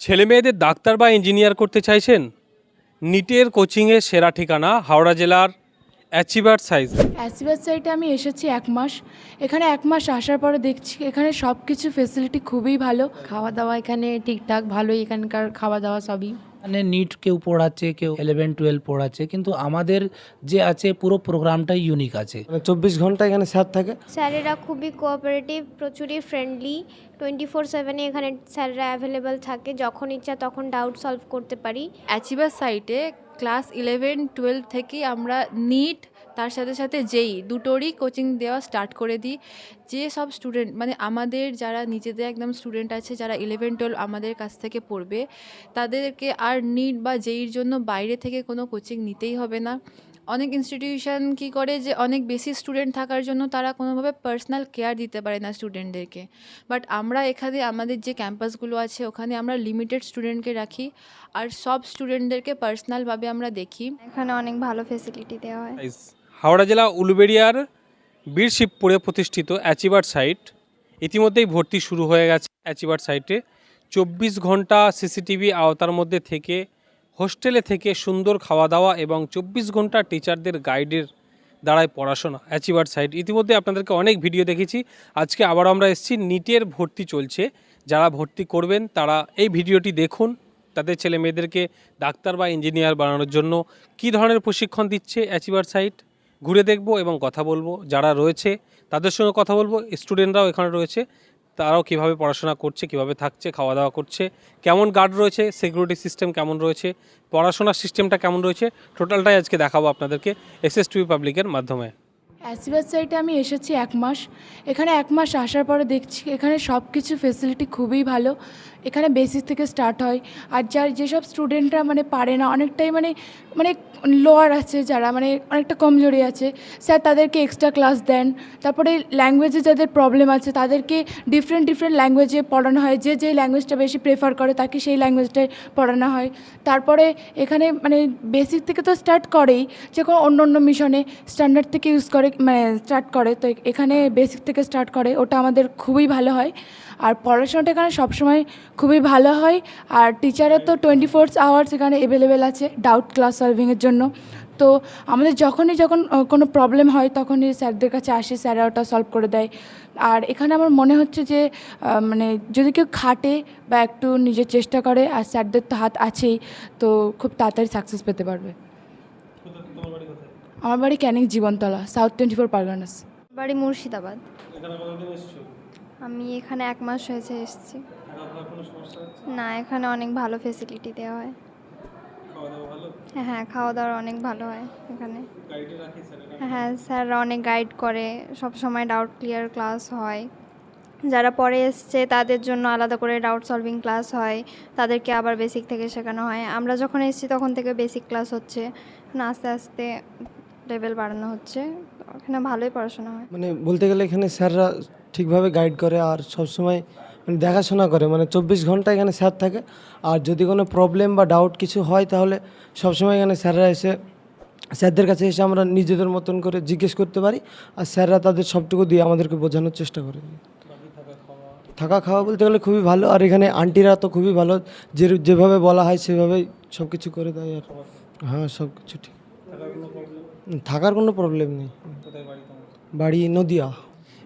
ছেলে মেয়েদের ডাক্তার বা ইঞ্জিনিয়ার করতে চাইছেন? নিটের কোচিংয়ের সেরা ঠিকানা হাওড়া জেলার অ্যাচিভার সাইজ। অ্যাচিভার সাইটে আমি এসেছি এক মাস। এখানে এক মাস আসার পরে দেখছি এখানে সব কিছু ফেসিলিটি খুবই ভালো। খাওয়া দাওয়া এখানে ঠিকঠাক ভালোই এখানকার খাওয়া দাওয়া সবই। মানে নিট কেউ পড়াচ্ছে কেউ ইলেভেন টুয়েলভ পড়াচ্ছে কিন্তু আমাদের যে আছে পুরো প্রোগ্রামটাই ইউনিক আছে। মানে চব্বিশ ঘণ্টা এখানে স্যার থাকে? স্যারেরা খুবই কোঅপারেটিভ প্রচুরই ফ্রেন্ডলি টোয়েন্টি ফোর সেভেনে এখানে স্যাররা অ্যাভেলেবেল থাকে যখন ইচ্ছা তখন ডাউট সলভ করতে পারি। অ্যাচিভার সাইটে ক্লাস ইলেভেন টুয়েলভ থেকে আমরা নিট তার সাথে সাথে যেই দুটোরই কোচিং দেওয়া স্টার্ট করে দিই। যে সব স্টুডেন্ট মানে আমাদের যারা নিজেদের একদম স্টুডেন্ট আছে যারা ইলেভেন টুয়েলভ আমাদের কাছ থেকে পড়বে তাদেরকে আর নিট বা জেইর জন্য বাইরে থেকে কোনো কোচিং নিতেই হবে না। অনেক ইনস্টিটিউশন কি করে যে অনেক বেশি স্টুডেন্ট থাকার জন্য তারা কোনোভাবে পার্সোনাল কেয়ার দিতে পারে না স্টুডেন্টদেরকে বাট আমরা এখানে আমাদের যে ক্যাম্পাসগুলো আছে ওখানে আমরা লিমিটেড স্টুডেন্টকে রাখি আর সব স্টুডেন্টদেরকে পার্সোনালভাবে আমরা দেখি। এখানে অনেক ভালো ফেসিলিটি দেওয়া হয়। হাওড়া জেলা উলুবেড়িয়ার বীরশিবপুরে প্রতিষ্ঠিত অ্যাচিভার সাইট। ইতিমধ্যেই ভর্তি শুরু হয়ে গেছে অ্যাচিভার সাইটে। চব্বিশ ঘণ্টা সিসিটিভি আওতার মধ্যে থেকে, হোস্টেলে থেকে সুন্দর খাওয়া দাওয়া এবং চব্বিশ ঘণ্টা টিচারদের গাইডের দ্বারায় পড়াশোনা অ্যাচিভার সাইট। ইতিমধ্যে আপনাদেরকে অনেক ভিডিও দেখেছি। আজকে আবার আমরা এসেছি। নিটের ভর্তি চলছে। যারা ভর্তি করবেন, তারা এই ভিডিওটি দেখুন। তাদের ছেলে মেয়েদেরকে ডাক্তার বা ইঞ্জিনিয়ার বানানোর জন্য কী ধরনের প্রশিক্ষণ দিচ্ছে অ্যাচিভার সাইট? ঘুরে দেখব এবং কথা বলব। যারা রয়েছে, তাদের সঙ্গে কথা বলব। স্টুডেন্টরাও এখানে রয়েছে। তারাও কীভাবে পড়াশোনা করছে, কীভাবে থাকছে খাওয়া দাওয়া করছে, কেমন গার্ড রয়েছে সিকিউরিটি সিস্টেম কেমন রয়েছে, পড়াশোনার সিস্টেমটা কেমন রয়েছে টোটালটাই আজকে দেখাবো আপনাদেরকে এস এস টিভি পাবলিকের মাধ্যমে। অ্যাসিবাস সাইটে আমি এসেছি এক মাস। এখানে এক মাস আসার পরে দেখছি, এখানে সব কিছু ফেসিলিটি খুবই ভালো। এখানে বেসিক থেকে স্টার্ট হয়। আর যার যেসব স্টুডেন্টরা মানে পারে না, অনেকটাই মানে মানে লোয়ার আছে যারা মানে অনেকটা কমজোরি আছে স্যার তাদেরকে এক্সট্রা ক্লাস দেন। তারপরে ল্যাঙ্গুয়েজে যাদের প্রবলেম আছে, তাদেরকে ডিফারেন্ট ডিফারেন্ট ল্যাঙ্গুয়েজে পড়ানো হয়। যে যে ল্যাঙ্গুয়েজটা বেশি প্রেফার করে, তাকে সেই ল্যাঙ্গুয়েজটাই পড়ানো হয়। তারপরে এখানে মানে বেসিক থেকে তো স্টার্ট করেই, যে কোনো অন্য অন্য মিশনে স্ট্যান্ডার্ড থেকে ইউজ করে মানে স্টার্ট করে। তো এখানে বেসিক থেকে স্টার্ট করে, ওটা আমাদের খুবই ভালো হয়। আর পড়াশোনাটা এখানে সবসময় খুবই ভালো হয়। আর টিচাররা তো টোয়েন্টি ফোর আওয়ার্স এখানে অ্যাভেলেবেল আছে ডাউট ক্লাস সলভিংয়ের জন্য। তো আমাদের যখনই যখন কোনো প্রবলেম হয় তখনই স্যারদের কাছে আসি স্যাররা ওটা সলভ করে দেয়। আর এখানে আমার মনে হচ্ছে যে মানে যদি কেউ খাটে বা একটু নিজের চেষ্টা করে আর স্যারদের তো হাত আছেই তো খুব তাড়াতাড়ি সাকসেস পেতে পারবে। আমার বাড়ি Canning Jibantala south twenty four Parganas বাড়ি মুর্শিদাবাদ। আমি এখানে এক মাস হয়েছে এসেছি। না এখানে অনেক ভালো ফেসিলিটি দেওয়া হয়। হ্যাঁ হ্যাঁ খাওয়া দাওয়া অনেক ভালো হয় এখানে। হ্যাঁ স্যাররা অনেক গাইড করে সব সময় ডাউট ক্লিয়ার ক্লাস হয়। যারা পরে এসছে তাদের জন্য আলাদা করে ডাউট সলভিং ক্লাস হয় তাদেরকে আবার বেসিক থেকে শেখানো হয়। আমরা যখন এসেছি তখন থেকে বেসিক ক্লাস হচ্ছে। আস্তে আস্তে লেভেল বাড়ানো হচ্ছে, এখানে ভালোই পড়াশোনা হয়। মানে বলতে গেলে এখানে স্যাররা ঠিকভাবে গাইড করে আর সবসময় মানে দেখাশোনা করে মানে চব্বিশ ঘণ্টা এখানে স্যার থাকে। আর যদি কোনো প্রবলেম বা ডাউট কিছু হয় তাহলে সবসময় এখানে স্যাররা এসে, স্যারদের কাছে এসে আমরা নিজেদের মতন করে জিজ্ঞেস করতে পারি আর স্যাররা তাদের সবটুকু দিয়ে আমাদেরকে বোঝানোর চেষ্টা করে। থাকা খাওয়া বলতে গেলে খুবই ভালো আর এখানে আন্টিরা তো খুবই ভালো, যে যেভাবে বলা হয় সেভাবেই সব কিছু করে দেয় আর। হ্যাঁ সব কিছু ঠিক। থাকার কোনো প্রবলেম নেই। বাড়ি নদিয়া।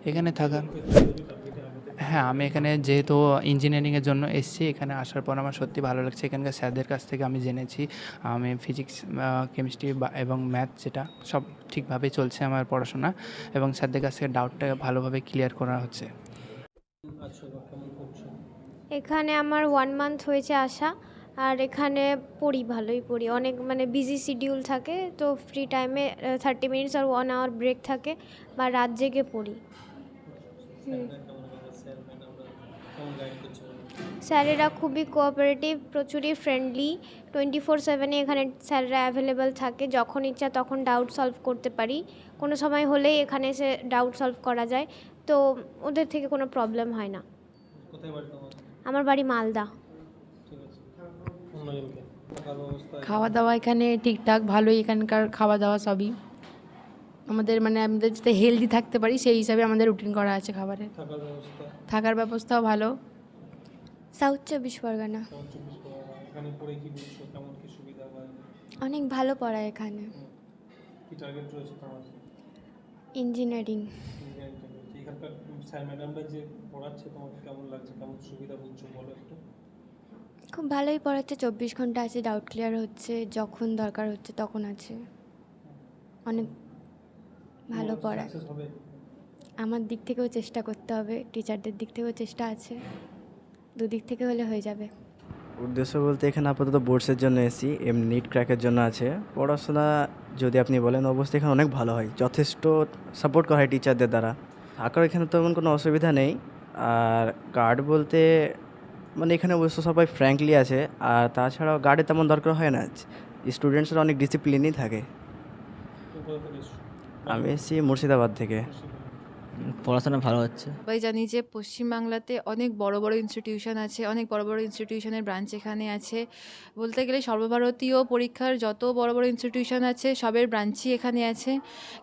এখানে থাকার হ্যাঁ আমি এখানে যেহেতু ইঞ্জিনিয়ারিংয়ের জন্য এসেছি এখানে আসার পর আমার সত্যি ভালো লাগছে। এখানকার স্যারদের কাছ থেকে আমি জেনেছি। আমি ফিজিক্স কেমিস্ট্রি এবং ম্যাথ যেটা সব ঠিকভাবে চলছে আমার পড়াশোনা। এবং স্যারদের কাছ থেকে ডাউটটা ভালোভাবে ক্লিয়ার করা হচ্ছে। এখানে আমার ওয়ান মান্থ হয়েছে আসা আর এখানে পড়ি, ভালোই পড়ি। অনেক মানে বিজি শিডিউল থাকে, তো ফ্রি টাইমে থার্টি মিনিটস আর ওয়ান আওয়ার ব্রেক থাকে বা রাত জেগে পড়ি। স্যারেরা খুবই কোঅপারেটিভ প্রচুরই ফ্রেন্ডলি টোয়েন্টি ফোর সেভেনে এখানে স্যাররা অ্যাভেলেবেল থাকে, যখন ইচ্ছা তখন ডাউট সলভ করতে পারি। কোনো সময় হলেই এখানে এসে ডাউট সলভ করা যায়, তো ওদের থেকে কোনো প্রবলেম হয় না। আমার বাড়ি মালদা। খাওয়া দাওয়া এখানে ঠিকঠাক ভালোই এখানকার খাওয়া দাওয়া সবই। আমাদের মানে আমাদের যাতে হেলদি থাকতে পারি সেই হিসাবে আমাদের রুটিন করা আছে খাবারের। থাকার ব্যবস্থাও ভালো। সাউথ চব্বিশ পরগনা। অনেক ভালো পড়ায় এখানে। ইঞ্জিনিয়ারিং এখানকার স্যার ম্যাডামরা যে পড়াচ্ছে তোমাকে কেমন লাগছে? কেমন সুবিধা বুঝছ? বলো একটু। খুব ভালোই পড়াচ্ছে চব্বিশ ঘণ্টা আছে ডাউট ক্লিয়ার হচ্ছে যখন দরকার হচ্ছে তখন আছে। অনেক ভালো পড়ায় আমার দিক থেকেও চেষ্টা করতে হবে টিচারদের দিক থেকেও চেষ্টা আছে। দুদিক থেকে হলে হয়ে যাবে। উদ্দেশ্য বলতে এখানে আপাতত বোর্ডসের জন্য এসি এমনি নিট ক্র্যাকের জন্য আছে। পড়াশোনা যদি আপনি বলেন অবস্থা এখানে অনেক ভালো হয় যথেষ্ট সাপোর্ট করা হয় টিচারদের দ্বারা। থাকার এখানে তেমন কোনো অসুবিধা নেই। আর গার্ড বলতে মানে এখানে অবশ্য সবাই ফ্র্যাঙ্কলি আছে আর তাছাড়াও গার্ডের তেমন দরকার হয় না। স্টুডেন্টসরা অনেক ডিসিপ্লিনই থাকে। আমি এসেছি মুর্শিদাবাদ থেকে। পড়াশোনা ভালো হচ্ছে। সবাই জানি যে পশ্চিমবাংলাতে অনেক বড় বড় ইনস্টিটিউশন আছে অনেক বড় বড় ইনস্টিটিউশনের ব্রাঞ্চ এখানে আছে। বলতে গেলে সর্বভারতীয় পরীক্ষার যত বড় বড় ইনস্টিটিউশন আছে সবের ব্রাঞ্চই এখানে আছে।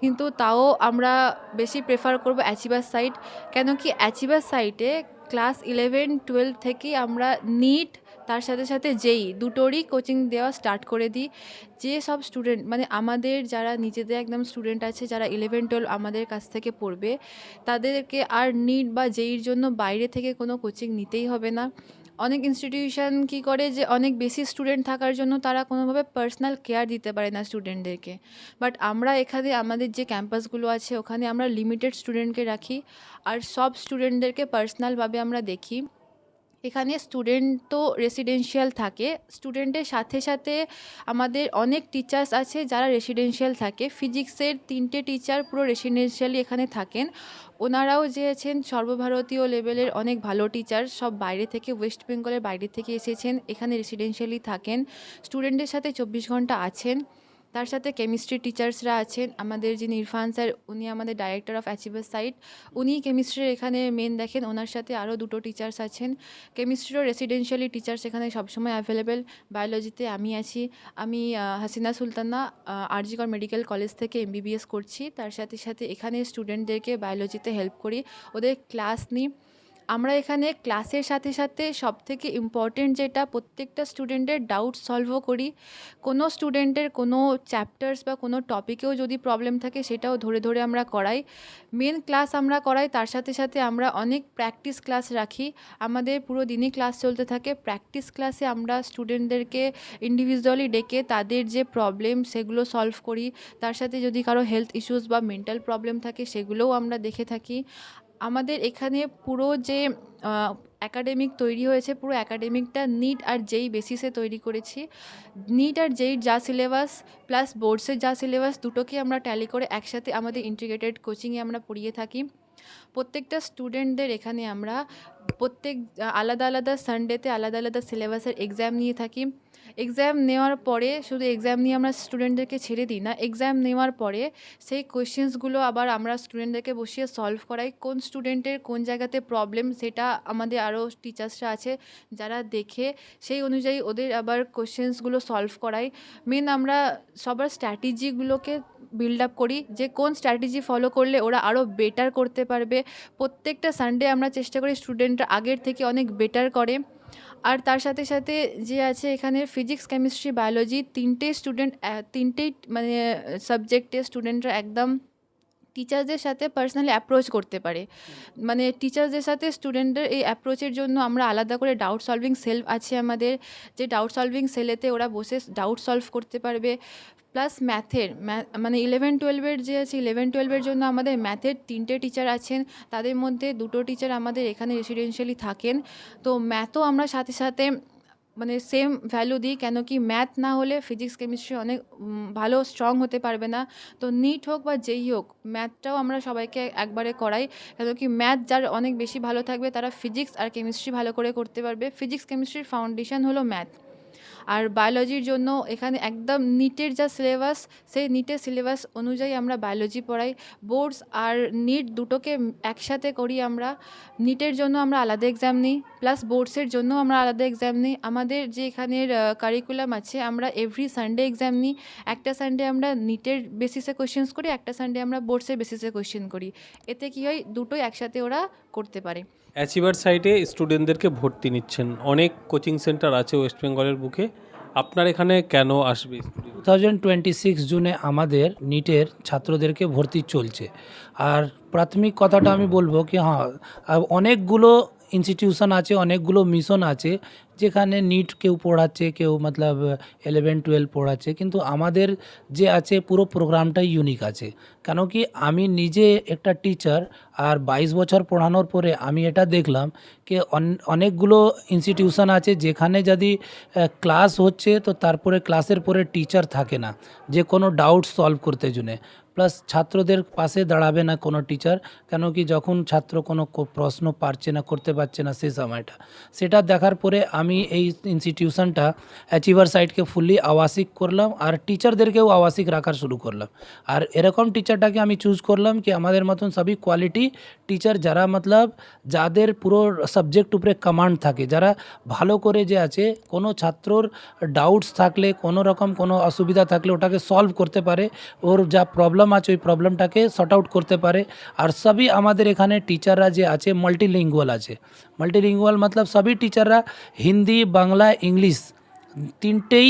কিন্তু তাও আমরা বেশি প্রেফার করব অ্যাচিভার সাইট কেন কি অ্যাচিভার সাইটে ক্লাস ইলেভেন, টুয়েলভ থেকে আমরা নিট, তার সাথে সাথে যেই দুটোরই কোচিং দেওয়া স্টার্ট করে দিই। যে সব স্টুডেন্ট মানে আমাদের যারা নিজেদের একদম স্টুডেন্ট আছে, যারা ইলেভেন, টুয়েলভ আমাদের কাছ থেকে পড়বে, তাদেরকে আর নিট বা জেইর জন্য বাইরে থেকে কোনো কোচিং নিতেই হবে না। অনেক ইনস্টিটিউশন কি করে যে অনেক বেশি স্টুডেন্ট থাকার জন্য তারা কোনোভাবে পার্সোনাল কেয়ার দিতে পারে না স্টুডেন্টদেরকে বাট আমরা এখানে আমাদের যে ক্যাম্পাসগুলো আছে, ওখানে আমরা লিমিটেড স্টুডেন্টকে রাখি। আর সব স্টুডেন্টদেরকে পার্সোনালভাবে আমরা দেখি। এখানে স্টুডেন্ট তো রেসিডেন্সিয়াল থাকে। স্টুডেন্টের সাথে সাথে আমাদের অনেক টিচার্স আছে যারা রেসিডেন্সিয়াল থাকে। ফিজিক্সের তিনটে টিচার পুরো রেসিডেন্সিয়ালি এখানে থাকেন। ওনারাও যে আছেন সর্বভারতীয় লেভেলের অনেক ভালো টিচার সব বাইরে থেকে ওয়েস্ট বেঙ্গলের বাইরে থেকে এসেছেন, এখানে রেসিডেন্সিয়ালি থাকেন। স্টুডেন্টের সাথে চব্বিশ ঘণ্টা আছেন। তার সাথে কেমিস্ট্রি টিচার্সরা আছেন। আমাদের যিনি ইরফান স্যার, উনি আমাদের ডাইরেক্টর অফ অ্যাচিভার সাইট উনি কেমিস্ট্রির এখানে মেন দেখেন। ওনার সাথে আরও দুটো টিচার্স আছেন। কেমিস্ট্রিরও রেসিডেন্সিয়ালি টিচার্স এখানে সবসময় অ্যাভেলেবেল বায়োলজিতে আমি আছি। আমি হাসিনা সুলতানা আরজিকর মেডিকেল কলেজ থেকে এমবিবিএস করছি। তার সাথে সাথে এখানে স্টুডেন্টদেরকে বায়োলজিতে হেল্প করি। ওদের ক্লাস নিই। আমরা এখানে ক্লাসের সাথে সাথে সবথেকে ইম্পর্টেন্ট যেটা প্রত্যেকটা স্টুডেন্টের ডাউট সলভও করি। কোনো স্টুডেন্টের কোনো চ্যাপ্টার্স বা কোনো টপিকেও যদি প্রবলেম থাকে, সেটাও ধরে ধরে আমরা করাই। মেন ক্লাস আমরা করাই, তার সাথে সাথে আমরা অনেক প্র্যাকটিস ক্লাস রাখি। আমাদের পুরো দিনই ক্লাস চলতে থাকে। প্র্যাকটিস ক্লাসে আমরা স্টুডেন্টদেরকে ইন্ডিভিজুয়ালি ডেকে তাদের যে প্রবলেম সেগুলো সলভ করি। তার সাথে যদি কারও হেলথ ইস্যুস বা মেন্টাল প্রবলেম থাকে, সেগুলোও আমরা দেখে থাকি। আমাদের এখানে পুরো যে অ্যাকাডেমিক তৈরি হয়েছে, পুরো অ্যাকাডেমিকটা নিট আর যেই বেসিসে তৈরি করেছি নিট আর যেই যা সিলেবাস প্লাস বোর্ডসের যা সিলেবাস দুটোকে আমরা ট্যালি করে একসাথে আমাদের ইন্টিগ্রেটেড কোচিংয়ে আমরা পড়িয়ে থাকি। প্রত্যেকটা স্টুডেন্টদের এখানে আমরা প্রত্যেক, আলাদা আলাদা সানডেতে আলাদা আলাদা সিলেবাসের এক্সাম নিয়ে থাকি। এক্সাম নেওয়ার পরে শুধু এক্সাম নিয়ে আমরা স্টুডেন্টদেরকে ছেড়ে দিই না এক্সাম নেওয়ার পরে সেই কোয়েশ্চেন্সগুলো আবার আমরা স্টুডেন্টদেরকে বসিয়ে সলভ করাই, কোন স্টুডেন্টের কোন জায়গাতে প্রবলেম সেটা আমাদের আরও টিচার্সরা আছে যারা দেখে সেই অনুযায়ী ওদের আবার কোয়েশ্চেন্সগুলো সলভ করাই। মেন আমরা সবার স্ট্র্যাটেজিগুলোকে বিল্ড আপ করি যে কোন স্ট্র্যাটেজি ফলো করলে ওরা আরও বেটার করতে পারবে। প্রত্যেকটা সানডে আমরা চেষ্টা করি স্টুডেন্টরা আগের থেকে অনেক বেটার করে। আর তার সাথে সাথে যে আছে এখানে ফিজিক্স কেমিস্ট্রি বায়োলজি তিনটে স্টুডেন্ট তিনটেই মানে সাবজেক্টে স্টুডেন্টরা একদম টিচারদের সাথে পার্সোনালি অ্যাপ্রোচ করতে পারে। মানে টিচারদের সাথে স্টুডেন্টদের এই অ্যাপ্রোচের জন্য আমরা আলাদা করে ডাউট সলভিং সেল আছে আমাদের। যে ডাউট সলভিং সেলেতে ওরা বসে ডাউট সলভ করতে পারবে। প্লাস ম্যাথের মানে ইলেভেন টুয়েলভের যে আছে ইলেভেন টুয়েলভের জন্য আমাদের ম্যাথের তিনটে টিচার আছেন। তাদের মধ্যে দুটো টিচার আমাদের এখানে রেসিডেন্সিয়ালি থাকেন। তো ম্যাথও আমরা সাথে সাথে মানে সেম ভ্যালু দিই, কেন কি ম্যাথ না হলে ফিজিক্স কেমিস্ট্রি অনেক ভালো স্ট্রং হতে পারবে না। তো নিট হোক বা যেই হোক ম্যাথটাও আমরা সবাইকে একবারে করাই। কেন কি ম্যাথ যার অনেক বেশি ভালো থাকবে, তারা ফিজিক্স আর কেমিস্ট্রি ভালো করে করতে পারবে। ফিজিক্স কেমিস্ট্রির ফাউন্ডেশন হলো ম্যাথ আর বায়োলজির জন্য এখানে একদম নিটের যা সিলেবাস সেই নিটের সিলেবাস অনুযায়ী আমরা বায়োলজি পড়াই। বোর্ডস আর নিট দুটোকে একসাথে করি আমরা। নিটের জন্য আমরা আলাদা এক্সাম নিই প্লাস বোর্ডসের জন্য আমরা আলাদা এক্সাম নিই। আমাদের যে এখানের কারিকুলাম আছে, আমরা এভরি সানডে এক্সাম নিই। একটা সানডে আমরা নিটের বেসিসে কোয়েশ্চেন্স করি, একটা সানডে আমরা বোর্ডসের বেসিসে কোয়েশ্চেন করি। এতে কী হয়? দুটোই একসাথে ওরা করতে পারে। অ্যাচিভার সাইটে স্টুডেন্টদেরকে ভর্তি নিচ্ছেন। অনেক কোচিং সেন্টার আছে ওয়েস্ট বেঙ্গলের বুকে। আপনার এখানে কেন আসবে? টু থাউজেন্ড টোয়েন্টি সিক্স জুনে আমাদের নিটের ছাত্রদেরকে ভর্তি চলছে। আর প্রাথমিক কথাটা আমি বলব কি হ্যাঁ অনেকগুলো ইনস্টিটিউশন আছে, অনেকগুলো মিশন আছে, যেখানে নিট কেউ পড়াচ্ছে, কেউ মতলব ইলেভেন টুয়েলভ পড়াচ্ছে, কিন্তু আমাদের যে আছে পুরো প্রোগ্রামটাই ইউনিক আছে। কেন কি আমি নিজে একটা টিচার আর বাইশ বছর পড়ানোর পরে আমি এটা দেখলাম অন- অনেকগুলো ইনস্টিটিউশন আছে, যেখানে যদি ক্লাস হচ্ছে, তো তারপরে ক্লাসের পরে টিচার থাকে না, যে কোনো ডাউট সলভ করতে জন্যে। প্লাস ছাত্রদের পাশে দাঁড়াবে না কোনো টিচার কেন কি যখন ছাত্র কোনো প্রশ্ন পারছে না, করতে পারছে না সেই সময়টা। সেটা দেখার পরে আমি এই ইনস্টিটিউশনটা অ্যাচিভার সাইটকে ফুললি আবাসিক করলাম আর টিচারদেরকেও আবাসিক রাখার শুরু করলাম। আর এরকম টিচারটাকে আমি চুজ করলাম কি আমাদের মতন সবই কোয়ালিটি টিচার যারা মতলব যাদের পুরো সাবজেক্ট উপরে কমান্ড থাকে, যারা ভালো করে যে আছে, কোনো ছাত্রর ডাউটস থাকলে, কোনো রকম কোনো অসুবিধা থাকলে ওটাকে সলভ করতে পারে। ওর যা প্রবলেম আছে, ওই প্রবলেমটাকে সর্ট আউট করতে পারে। আর সবই আমাদের এখানে টিচাররা যে আছে মাল্টিলিঙ্গুয়াল আছে। মাল্টিলিঙ্গুয়াল মতলব সবই টিচাররা হিন্দি, বাংলা, ইংলিশ তিনটেই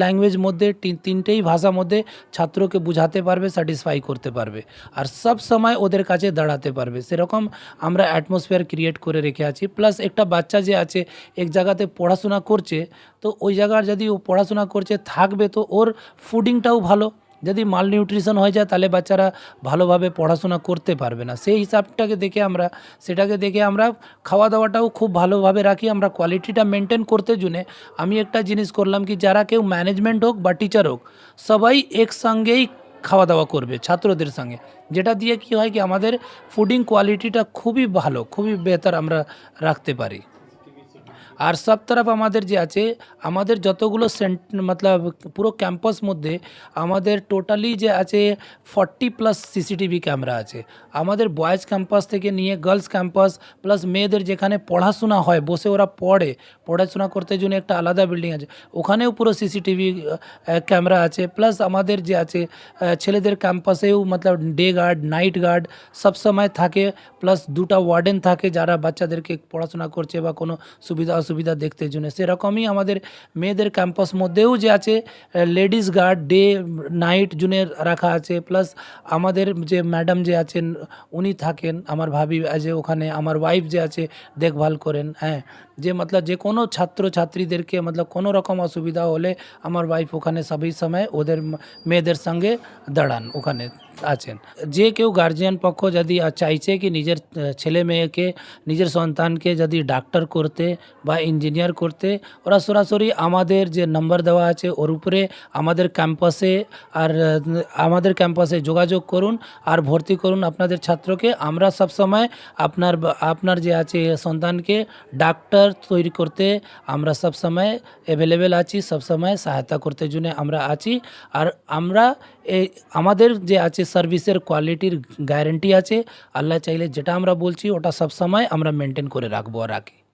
ল্যাঙ্গুয়েজ মধ্যে তিনটেই ভাষার মধ্যে ছাত্রকে বুঝাতে পারবে স্যাটিসফাই করতে পারবে। আর সব সময় ওদের কাছে দাঁড়াতে পারবে। সেরকম আমরা অ্যাটমসফিয়ার ক্রিয়েট করে রেখে আছি। প্লাস একটা বাচ্চা যে আছে, এক জায়গাতে পড়াশোনা করছে, তো ওই জায়গার যদি ও পড়াশোনা করছে, থাকবে, তো ওর ফুডিংটাও ভালো। যদি মাল নিউট্রিশন হয়ে যায়, তাহলে বাচ্চারা ভালোভাবে পড়াশোনা করতে পারবে না। সেই হিসাবটাকে দেখে আমরা, সেটাকে দেখে আমরা খাওয়া দাওয়াটাও খুব ভালোভাবে রাখি। আমরা কোয়ালিটিটা মেনটেন করতে জন্য আমি একটা জিনিস করলাম কি, যারা কেউ ম্যানেজমেন্ট হোক বা টিচার হোক, সবাই একসঙ্গেই খাওয়া দাওয়া করবে, ছাত্রদের সঙ্গে। যেটা দিয়ে কি হয় কি, আমাদের ফুডিং কোয়ালিটিটা খুবই ভালো, খুবই বেহতর আমরা রাখতে পারি। আর সব তরফ আমাদের যে আছে, আমাদের যতগুলো সেন্ট মতলব পুরো ক্যাম্পাস মধ্যে আমাদের টোটালি যে আছে ফর্টি প্লাস সিসিটিভি ক্যামেরা আছে। আমাদের বয়েজ ক্যাম্পাস থেকে নিয়ে গার্লস ক্যাম্পাস প্লাস মেয়েদের যেখানে পড়াশোনা হয়, বসে ওরা পড়ে, পড়াশোনা করতে জন্য একটা আলাদা বিল্ডিং আছে। ওখানেও পুরো সিসিটিভি ক্যামেরা আছে প্লাস আমাদের যে আছে ছেলেদের ক্যাম্পাসেও মতলব ডে গার্ড নাইট গার্ড সবসময় থাকে প্লাস দুটা ওয়ার্ডেন থাকে যারা বাচ্চাদেরকে পড়াশোনা করছে বা কোনো সুবিধা অসুবিধা দেখতে জন্য। সেরকমই আমাদের মেয়েদের ক্যাম্পাস মধ্যেও যে আছে, লেডিস গার্ড ডে, নাইট জুনে রাখা আছে, প্লাস আমাদের যে ম্যাডাম যে আছেন, উনি থাকেন, আমার ভাবি যে ওখানে, আমার ওয়াইফ যে আছে, দেখভাল করেন হ্যাঁ। যে মতলব যে কোনো ছাত্র ছাত্রীদেরকে মতলব কোনো রকম অসুবিধা হলে আমার ওয়াইফ ওখানে সবই সময় ওদের মেয়েদের সঙ্গে দাঁড়ান, ওখানে আছেন। যে কেউ গার্জিয়ান পক্ষ যদি চাইছে কি নিজের ছেলে মেয়েকে, নিজের সন্তানকে যদি ডাক্তার করতে বা ইঞ্জিনিয়ার করতে, ওরা সরাসরি আমাদের যে নাম্বার দেওয়া আছে ওর উপরে আমাদের ক্যাম্পাসে আর আমাদের ক্যাম্পাসে যোগাযোগ করুন আর ভর্তি করুন আপনাদের ছাত্রকে। আমরা সব সময় আপনার আপনার যে আছে সন্তানকে ডাক্তার তৈরি করতে আমরা সব সময় অ্যাভেলেবেল আছি, সব সময় সহায়তা করতে জন্য আমরা আছি। আর আমরা এই আমাদের যে আছে সার্ভিসের কোয়ালিটির গ্যারেন্টি আছে, আল্লাহ চাইলে যেটা আমরা বলছি, ওটা সব সময় আমরা মেনটেন করে রাখব আর রাখি